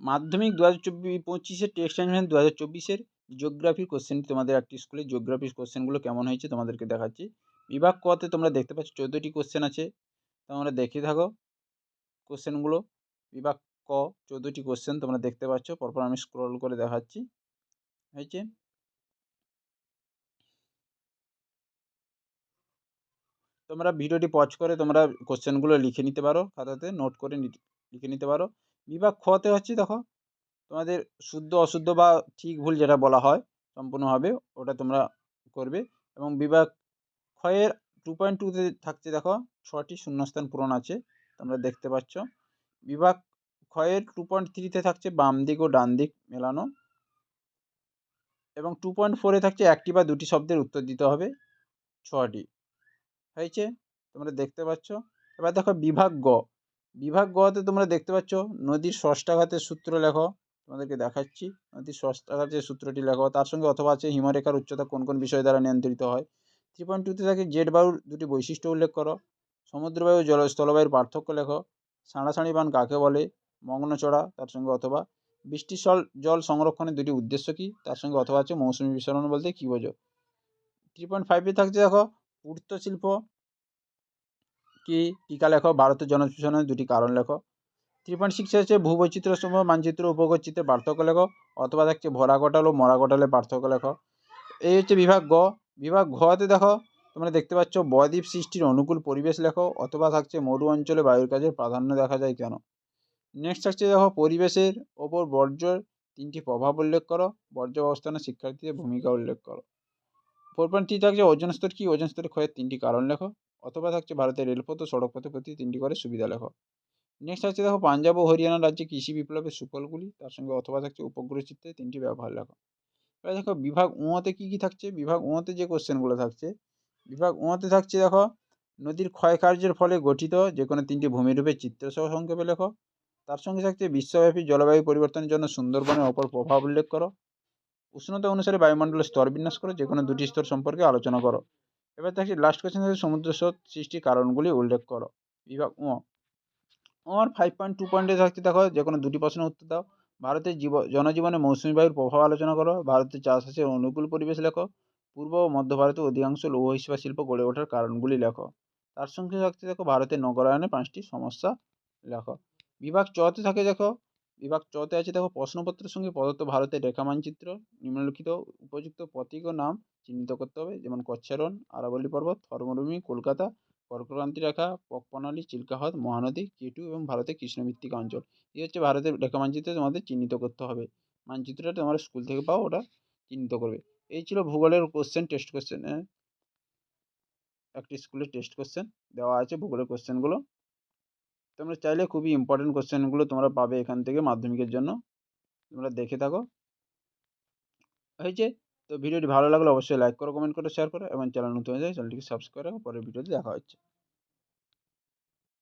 মাধ্যমিক দু হাজার চব্বিশ পঁচিশের টেস্ট অ্যানিমেশন দু হাজার চব্বিশের জিওগ্রাফির কোশ্চেন তোমাদের একটি স্কুলের জিওগ্রাফির কোশ্চেনগুলো কেমন হয়েছে তোমাদেরকে দেখাচ্ছি। বিভাগ কতে তোমরা দেখতে পাচ্ছ চোদ্দোটি কোশ্চেন আছে। তোমরা দেখে থাকো কোশ্চেনগুলো বিভাগ ক, চোদ্দোটি কোশ্চেন তোমরা দেখতে পাচ্ছ। পরপর আমি স্ক্রল করে দেখাচ্ছি। হয়েছে? তোমরা ভিডিওটি পজ করে তোমরা কোশ্চেনগুলো লিখে নিতে পারো, খাতাতে নোট করে লিখে নিতে পারো। বিভাগ খতে হচ্ছে দেখো, তোমাদের শুদ্ধ অশুদ্ধ বা ঠিক ভুল যেটা বলা হয় সম্পূর্ণভাবে ওটা তোমরা করবে এবং বিভাগ ক্ষয়ের টু পয়েন্ট টুতে থাকছে দেখো, ছটি শূন্যস্থান পূরণ আছে, তোমরা দেখতে পাচ্ছ। বিভাগ ক্ষয়ের টু পয়েন্ট থ্রিতে থাকছে বাম দিক ও ডান দিক মেলানো এবং টু পয়েন্ট ফোরে থাকছে একটি বা দুটি শব্দের উত্তর দিতে হবে, ছটি। হয়েছে? তোমরা দেখতে পাচ্ছ? এবার দেখো বিভাগ গ। বিভাগ গতে তোমরা দেখতে পাচ্ছ, নদীর ষষ্ঠাঘাতের সূত্র লেখো, তোমাদেরকে দেখাচ্ছি। নদীর ষষ্ঠাঘাতের সূত্রটি লেখো, তার সঙ্গে অথবা আছে হিমরেখার উচ্চতা কোন কোন বিষয় দ্বারা নিয়ন্ত্রিত হয়? থ্রি পয়েন্ট টুতে থাকে জেট বায়ুর দুটি বৈশিষ্ট্য উল্লেখ করো সমুদ্রবায়ু জল স্থলবায়ুর পার্থক্য লেখো সাঁড়াসাঁড়ি বান কাকে বলে মগ্নচড়া তার সঙ্গে অথবা, বৃষ্টির জল জল সংরক্ষণের দুটি উদ্দেশ্য কী, তার সঙ্গে অথবা আছে মৌসুমি বিসরণ বলতে কী বোঝো? থ্রি পয়েন্ট ফাইভে থাকছে দেখো, পূর্ত শিল্প কি, টিকা লেখো, ভারতের জনশোষণের দুটি কারণ লেখো। থ্রি পয়েন্ট সিক্স হচ্ছে ভূবৈচিত্র্য সমূহ মানচিত্র উপগোচিত্রের পার্থক্য লেখো, অথবা থাকছে ভরা কটাল ও মরা কটালের পার্থক্য লেখো। এই হচ্ছে বিভাগ গ। বিভাগ ঘতে দেখো, তোমরা দেখতে পাচ্ছ বদ্বীপ সৃষ্টির অনুকূল পরিবেশ লেখো, অথবা থাকছে মরু অঞ্চলে বায়ুর কাজের প্রাধান্য দেখা যায় কেন? নেক্সট থাকছে দেখো পরিবেশের ওপর বর্জ্যর তিনটি প্রভাব উল্লেখ করো, বর্জ্য ব্যবস্থাপনা শিক্ষার্থীদের ভূমিকা উল্লেখ করো। ফোর পয়েন্ট থ্রি থাকছে ওজন স্তর কি? ওজন স্তরের ক্ষয়ের তিনটি কারণ লেখো। অথবা থাকছে ভারতের রেলপথ ও সড়কপথে প্রতি তিনটি করে সুবিধা লেখো নেক্সট আছে দেখো পাঞ্জাব ও হরিয়ানা রাজ্যে কৃষি বিপ্লবের সুফলগুলি, তার সঙ্গে অথবা থাকছে উপগ্রহ চিত্রে তিনটি ব্যবহার লেখো এবার দেখো বিভাগ উঁতে কী কী থাকছে? বিভাগ উঁতে যে কোশ্চেনগুলো থাকছে, বিভাগ উঁতে থাকছে দেখো নদীর ক্ষয়কার্যের ফলে গঠিত যে কোনো তিনটি ভূমিরূপের চিত্রসহ সংক্ষেপে লেখো। তার সঙ্গে থাকছে বিশ্বব্যাপী জলবায়ু পরিবর্তনের জন্য সুন্দরবনের অপর প্রভাব উল্লেখ করো। উষ্ণতা অনুসারে বায়ুমণ্ডলের স্তর বিন্যাস করো যে কোনো দুটি স্তর সম্পর্কে আলোচনা করো। এবার থাকছে লাস্ট কোয়েশ্চেন থাকছে সমুদ্র স্রোত সৃষ্টির কারণগুলি উল্লেখ করো। বিভাগ ও আমার ফাইভ পয়েন্ট টু পয়েন্টে থাকছে দেখো যে কোনো দুটি প্রশ্নের উত্তর দাও। ভারতের জীব, জনজীবনে মৌসুমি বায়ুর প্রভাব আলোচনা করো। ভারতের চাষবাসের অনুকূল পরিবেশ লেখো। পূর্ব ও মধ্য ভারতের অধিকাংশ লৌহ ইস্পাত শিল্প গড়ে ওঠার কারণগুলি লেখো। তার সঙ্গে থাকছে দেখো ভারতের নগরায়নে পাঁচটি সমস্যা লেখো। বিভাগ চতে থাকে দেখো বিভাগ চতে আছে দেখো প্রশ্নপত্রের সঙ্গে প্রদত্ত ভারতের রেখা মানচিত্র, নিম্নলিখিত উপযুক্ত প্রতীক ও নাম চিহ্নিত করতে হবে, যেমন কচ্ছারণ, আরাবল্লী পর্বত থর্মরুমি কলকাতা, কর্কক্রান্তি রেখা পকপ্রণালী চিল্কা হ্রদ মহানদী, কেটু এবং ভারতের কৃষ্ণমৃত্তিকা অঞ্চল। এই হচ্ছে ভারতের রেখা মানচিত্রে তোমাদের চিহ্নিত করতে হবে। মানচিত্রটা তোমরা স্কুল থেকে পাও, ওটা চিহ্নিত করবে। এই ছিল ভূগোলের কোশ্চেন টেস্ট কোশ্চেন একটি স্কুলের টেস্ট কোশ্চেন দেওয়া আছে ভূগোলের কোশ্চেনগুলো তোমরা চাইলে খুবই ইম্পর্টেন্ট কোশ্চেনগুলো তোমরা পাবে এখান থেকে মাধ্যমিকের জন্য। তোমরা দেখে থাকো। হয়েছে তো ভিডিওটি ভালো লাগলে অবশ্যই লাইক করো কমেন্ট করো শেয়ার করো এবং চ্যানেল নতুন হয়ে যায় চ্যানেলটিকে সাবস্ক্রাইব করো পরের ভিডিওতে দেখা হচ্ছে।